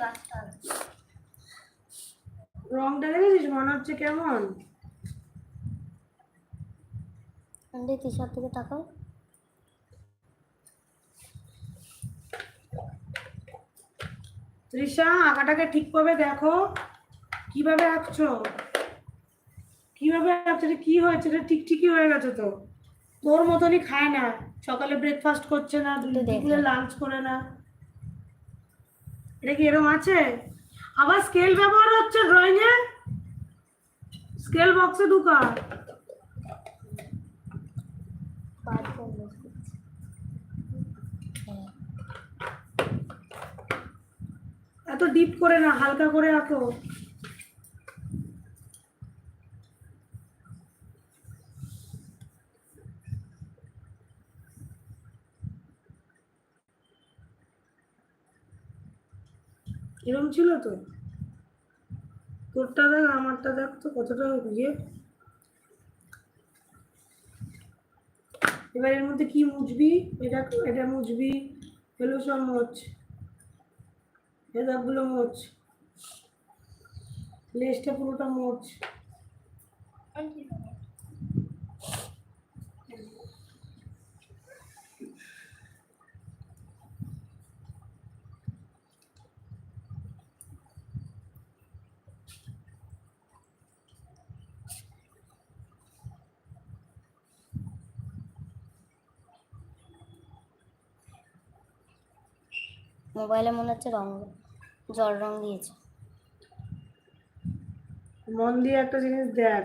গাছটা রংটা দেখেছিস? মনে হচ্ছে কেমন? শার্ট থেকে তাকাও। তৃষা আঁকাটাকে ঠিকভাবে দেখো। কীভাবে আঁকছো? কীভাবে আঁকছো? কি হয়েছে? এটা ঠিক ঠিকই হয়ে গেছে তো। তোর মতনই খায় না। সকালে ব্রেকফাস্ট করছে না দুপুরে লাঞ্চ করে না। এটা কি এরকম আছে? আবার স্কেল ব্যবহার হচ্ছে ড্রয়িং এ? স্কেল বক্সে ঢুকা। এত ডিপ করে না, হালকা করে আঁকো। এরকম ছিল তো? তোরটা দেখ, আমারটা দেখ তো কতটা ইয়ে। এবার এর মধ্যে কি মুছবি? এটা এটা মুছবি। এগুলো সব মোচ এ দাগগুলো মোচ লেজটা পুরোটা মোচ মোবাইলে মনে হচ্ছে রং, জল রং দিয়েছে। মন দিয়ে একটা জিনিস দেখ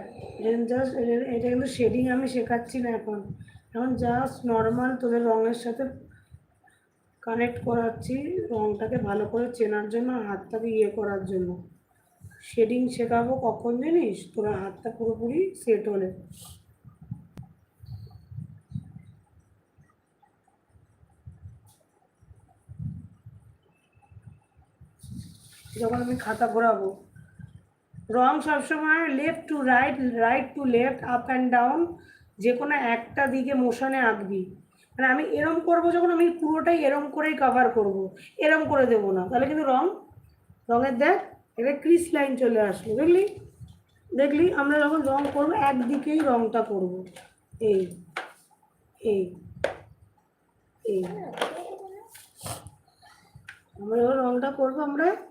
জাস্ট এটা কিন্তু শেডিং আমি শেখাচ্ছি না এখন। এখন জাস্ট নর্মাল তোদের রঙের সাথে কানেক্ট করাচ্ছি রঙটাকে ভালো করে চেনার জন্য, হাতটাকে ইয়ে করার জন্য। শেডিং শেখাবো কখন জানিস? তোরা হাতটা পুরোপুরি সেট হলে। যখন আমি খাতা ঘোরাবো। রং সবসময় left to right right to left up and down যে কোনো একটা দিকে মোশনে আঁকবি। মানে আমি এরম করব যখন আমি পুরোটাই এরম করেই কভার করব। এরম করে দেবো না। তাহলে কিন্তু রং, রঙের দেখ এটা ক্রিস লাইন চলে আসলো। দেখলি? দেখলি? আমরা যখন রং করব, একদিকেই রংটা করব। এই এই এই। আমরা যখন রংটা করব, আমরা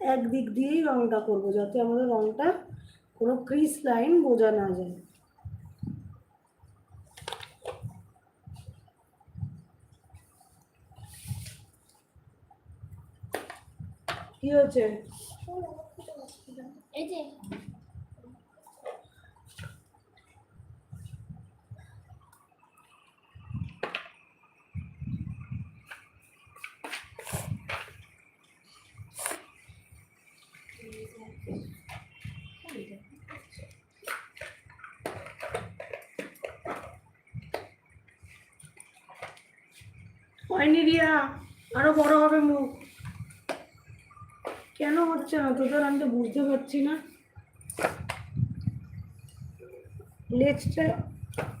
একদিক দিয়েই রংটা করব, যাতে আমাদের রংটা কোনো ক্রিস লাইন বোঝা না যায়। কি যে। হয়নি রিয়া। আরও বড় হবে মুখ। কেন হচ্ছে না? তোদের আমি তো বুঝতে পারছি না। লেজটা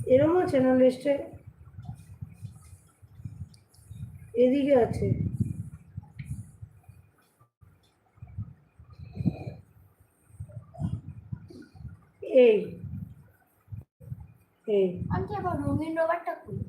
এরম আছে না লেজটা? এদিকে আছে। এই। এই। আমি আবার রঙিন রবারটা করি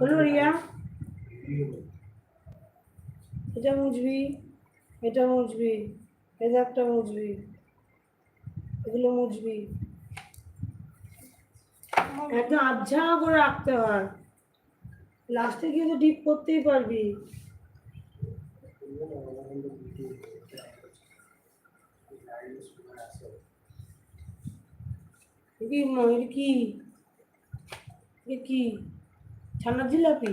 হলো এটা মুছবি এটা মুছবি এটা একটা মুছবি এগুলো মুছবি একদম আবঝা করে রাখতে হয় লাস্টে গিয়ে তো ডিপ করতেই পারবি কি মা, এটা কি কি ছানার জিলাপি